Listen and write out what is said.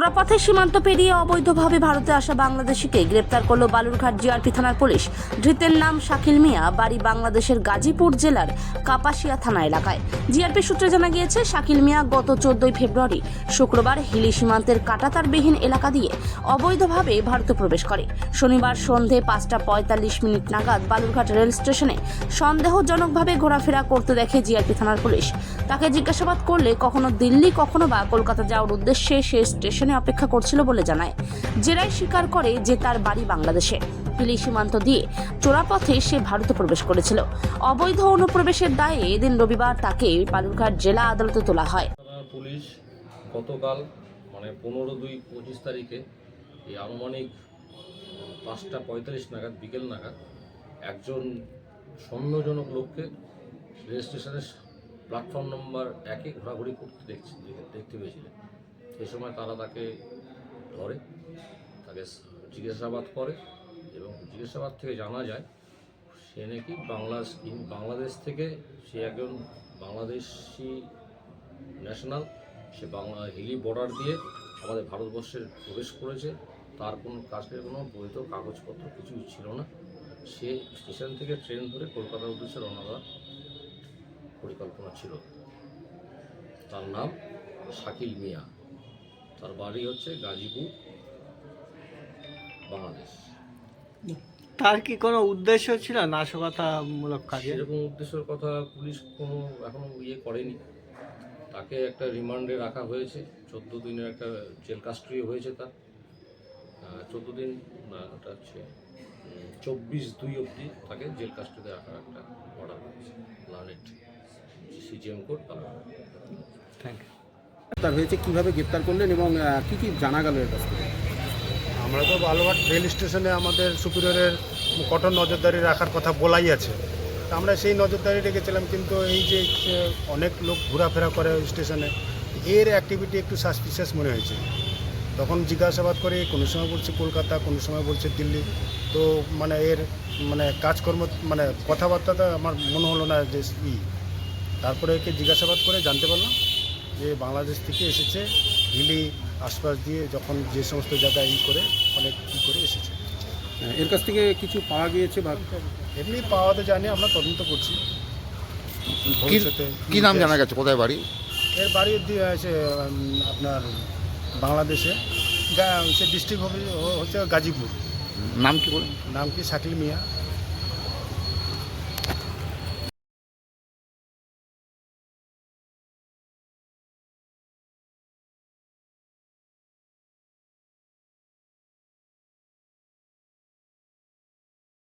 চোরাপথে সীমান্ত পেরিয়ে অবৈধভাবে ভারতে আসা বাংলাদেশিকে গ্রেপ্তার করল বালুরঘাট জিআরপি থানার পুলিশ। ধৃতের নাম শাকিল মিয়া, বাড়ি বাংলাদেশের গাজীপুর জেলার কাপাসিয়া থানা এলাকায়। জিআরপি সূত্রে জানা গিয়েছে, শাকিল মিয়া গত চোদ্দই ফেব্রুয়ারি শুক্রবার হিলি সীমান্তের কাটাতারবিহীন এলাকা দিয়ে অবৈধভাবে ভারতে প্রবেশ করে। শনিবার সন্ধে পাঁচটা পঁয়তাল্লিশ মিনিট নাগাদ বালুরঘাট রেল স্টেশনে সন্দেহজনকভাবে ঘোরাফেরা করতে দেখে জিআরপি থানার পুলিশ। তাকে জিজ্ঞাসাবাদ করলে কখনো দিল্লি, কখনো বা কলকাতা যাওয়ার উদ্দেশ্যে সে স্টেশনে অপেক্ষা করছিল বলে জানায়। জেরাই স্বীকার করে যে তার বাড়ি বাংলাদেশে। হিলি সীমান্ত দিয়ে চোরাপথে সে ভারতে প্রবেশ করেছিল। অবৈধ অনুপ্রবেশের দায়ে এদিন রবিবার তাকে বালুরঘাট জেলা আদালতে তোলা হয়। পুলিশ গতকাল মানে পনেরো দুই পঁচিশ তারিখে এই আনুমানিক পাঁচটা পঁয়তাল্লিশ নাগাদ, বিকেল নাগাদ একজন সন্দেহজনক লোককে রেল স্টেশনের প্ল্যাটফর্ম নম্বর একে ঘোরাঘুরি করতে দেখছি দেখতে পেয়েছিলেন। সেই সময় তারা তাকে ধরে, তাকে জিজ্ঞাসাবাদ করে এবং জিজ্ঞাসাবাদ থেকে জানা যায় সে নাকি বাংলা বাংলাদেশ থেকে সে একজন বাংলাদেশি ন্যাশনাল, সে বাংলা হিলি বর্ডার দিয়ে আমাদের ভারতবর্ষের প্রবেশ করেছে। তার কোনো কাজের কোনো বৈধ কাগজপত্র কিছুই ছিল না। সে স্টেশন থেকে ট্রেন ধরে কলকাতার উদ্দেশ্যে রওনা দেওয়ার পরিকল্পনা ছিল। তার নাম শাকিল মিয়া। তার বাড়ি হচ্ছে গাজীপুর বাংলাদেশ। তার কি কোনো উদ্দেশ্য ছিল নাশকতামূলক কাজে? এরকম উদ্দেশ্যের কথা পুলিশ কোনো এখনও ইয়ে করেনি। তাকে একটা রিমান্ডে রাখা হয়েছে। চোদ্দ দিনের একটা জেল কাস্টডি হয়েছে তার। চোদ্দ দিন না ওটা হচ্ছে চব্বিশ দুই অবধি তাকে জেল কাস্টডিতে রাখার একটা অর্ডার হয়েছে। লানেট সিজিএম কোর্ট থ্যাংক ইউ গ্রেপ্তার হয়েছে, কীভাবে গ্রেপ্তার করলেন এবং কি কি জানা গেল এর কাছ আমরা তো বালুঘাট রেল স্টেশনে আমাদের সুপিরিয়রের কঠোর নজরদারি রাখার কথা বলাই আছে। আমরা সেই নজরদারি রেখেছিলাম কিন্তু এই যে অনেক লোক ঘোরাফেরা করে স্টেশনে, এর অ্যাক্টিভিটি একটু সাসপিসিয়াস মনে হয়েছে। তখন জিজ্ঞাসাবাদ করে, কোনো সময় বলছে কলকাতা, কোনো সময় বলছে দিল্লি। তো মানে এর মানে কাজকর্ম মানে কথাবার্তাটা আমার মনে হলো না যে ই। তারপরে একে জিজ্ঞাসাবাদ করে জানতে পারলাম। যে বাংলাদেশ থেকে এসেছে হিলি আশপাশ দিয়ে যখন যে সমস্ত জায়গায় ই করে অনেক ই করে এসেছে। এর কাছ থেকে কিছু পাওয়া গিয়েছে বা এমনি পাওয়া তো জানি আমরা তদন্ত করছি। ভবিষ্যতে কি নাম জানা গেছে? কোথায় বাড়ি? এর বাড়ি দিয়ে আছে আপনার বাংলাদেশে। সে ডিস্ট্রিক্ট হচ্ছে গাজীপুর। নাম কি বলেন? নাম কি? শাকিল মিয়া।